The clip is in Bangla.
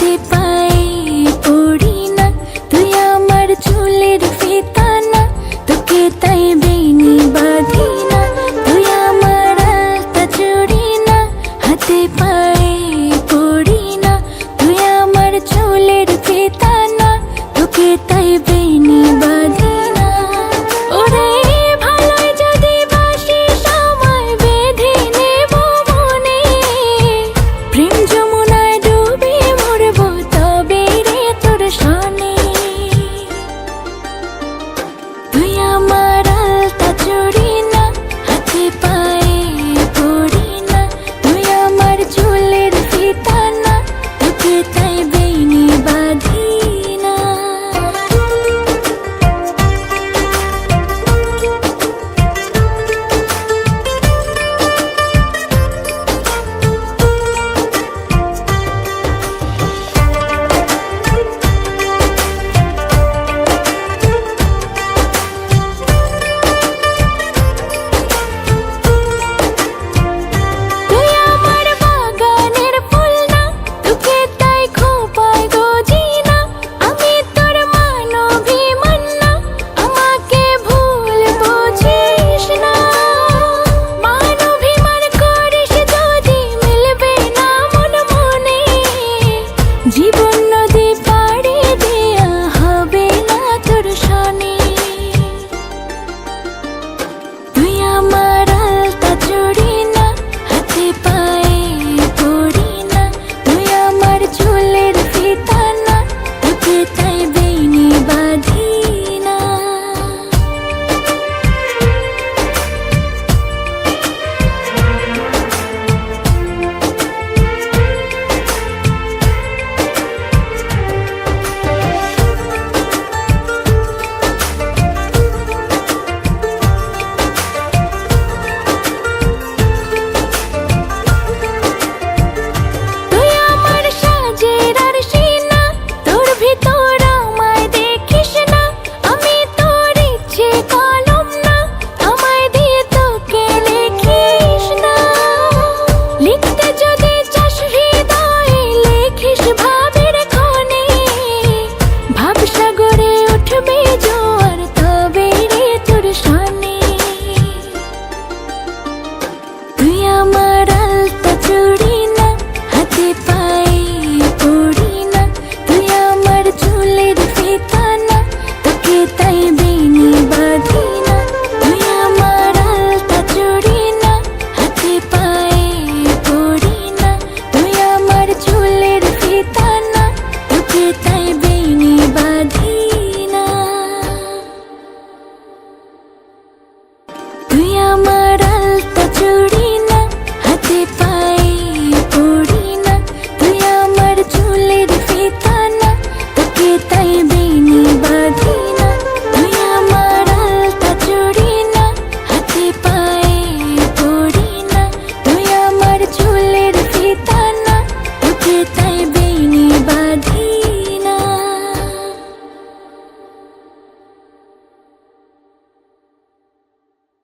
হাতে পায়ে পড়ি না। তুই আমার চুলের ফিতা তোকে তাই বেনি বাঁধি না তুই আমার হাতে পায়ে